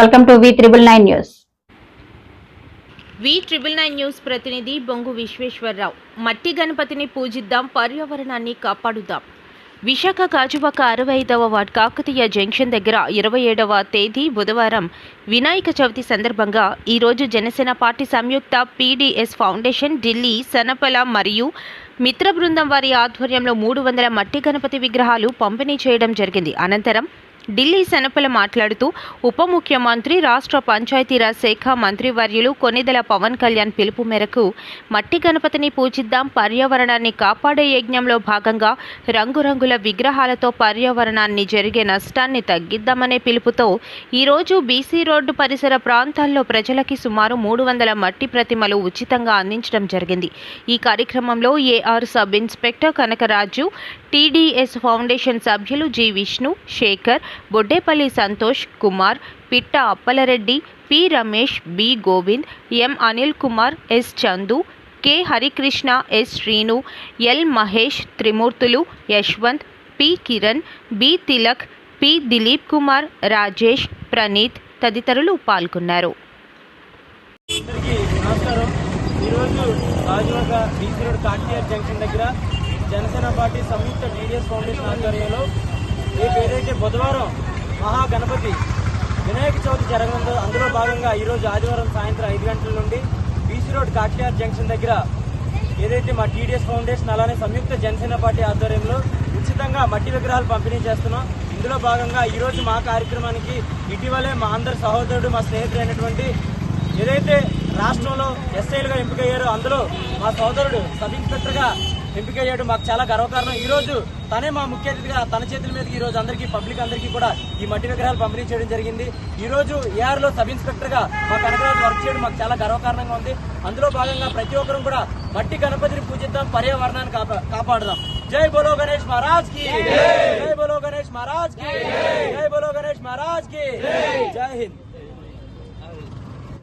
Welcome to V triple nine news V triple nine news ప్రతినిధి బొంగు విశ్వేశ్వరరావు. మట్టి గణపతిని పూజిద్దాం పర్యావరణాన్ని కాపాడుదాం. విశాఖ గాజువాక అరవై ఐదవ వార్డ్ కాకతీయ జంక్షన్ దగ్గర ఇరవై ఏడవ తేదీ బుధవారం వినాయక చవితి సందర్భంగా ఈరోజు జనసేన పార్టీ సంయుక్త పీడీఎస్ ఫౌండేషన్ ఢిల్లీ సనపల మరియు మిత్ర బృందం వారి ఆధ్వర్యంలో మూడు వందల మట్టి గణపతి విగ్రహాలు పంపిణీ చేయడం జరిగింది. అనంతరం ఢిల్లీ సెనపల మాట్లాడుతూ ఉప ముఖ్యమంత్రి రాష్ట్ర పంచాయతీరాజ్ శాఖ మంత్రివర్యులు కొనిదెల పవన్ కళ్యాణ్ పిలుపు మేరకు మట్టి గణపతిని పూజిద్దాం పర్యావరణాన్ని కాపాడే యజ్ఞంలో భాగంగా రంగురంగుల విగ్రహాలతో పర్యావరణాన్ని జరిగే నష్టాన్ని తగ్గిద్దామనే పిలుపుతో ఈరోజు బీసీ రోడ్డు పరిసర ప్రాంతాల్లో ప్రజలకి సుమారు మూడు వందల మట్టి ప్రతిమలు ఉచితంగా అందించడం జరిగింది. ఈ కార్యక్రమంలో AR sub inspector Kanakaraju TDS foundation సభ్యులు G Vishnu Sekhar Boddepalli Santosh Kumar Pitta Appalareddy P Ramesh B Govind M Anil Kumar S Chandu K Harikrishna S Srinu L Mahesh Trimurthulu Yashwanth P Kiran B Tilak P Dilip Kumar Rajesh Praneeth తదితరులు పాల్గొన్నారు. ఈరోజు Rajuvaka BC road Kakinada junction దగ్గర Janasena party సంయుక్త TDS foundation ఆధ్వర్యంలో రేపు ఏదైతే బుధవారం మహాగణపతి వినాయక చవితి జరగనుందో అందులో భాగంగా ఈరోజు ఆదివారం సాయంత్రం ఐదు గంటల నుండి బీసీ రోడ్ కాకినాడ జంక్షన్ దగ్గర ఏదైతే మా టీడీఎస్ ఫౌండేషన్ అలానే సంయుక్త జనసేన పార్టీ ఆధ్వర్యంలో ఉచితంగా మట్టి విగ్రహాలు పంపిణీ చేస్తున్నాం. ఇందులో భాగంగా ఈరోజు మా కార్యక్రమానికి ఇటీవలే మా అందరి సహోదరుడు మా స్నేహితుడైనటువంటి ఏదైతే రాష్ట్రంలో ఎస్ఐలుగా ఎంపికయ్యారో అందులో మా సోదరుడు సబ్ ఇన్స్పెక్టర్గా గా ఎంపికయ్యాడు మాకు చాలా గర్వకారణం. ఈ రోజు తనే మా ముఖ్య అతిథిగా తన చేతుల మీదకి ఈ రోజు అందరికీ పబ్లిక్ అందరికీ కూడా ఈ మట్టి విగ్రహాలు పంపిణీ చేయడం జరిగింది. ఈ రోజు ఏఆర్లో సబ్ ఇన్స్పెక్టర్గా మా కనకరాజు వర్క్ చేయడం మాకు చాలా గర్వకారణంగా ఉంది. అందులో భాగంగా ప్రతి ఒక్కరం కూడా మట్టి గణపతిని పూజిద్దాం పర్యావరణాన్ని కాపా- కాపాడుదాం. జై బోలో గణేష్ మహారాజ్కి! జై! బోలో గణేష్ మహారాజ్కి! జై! బోలో గణేష్ మహారాజ్కి! జై హింద్!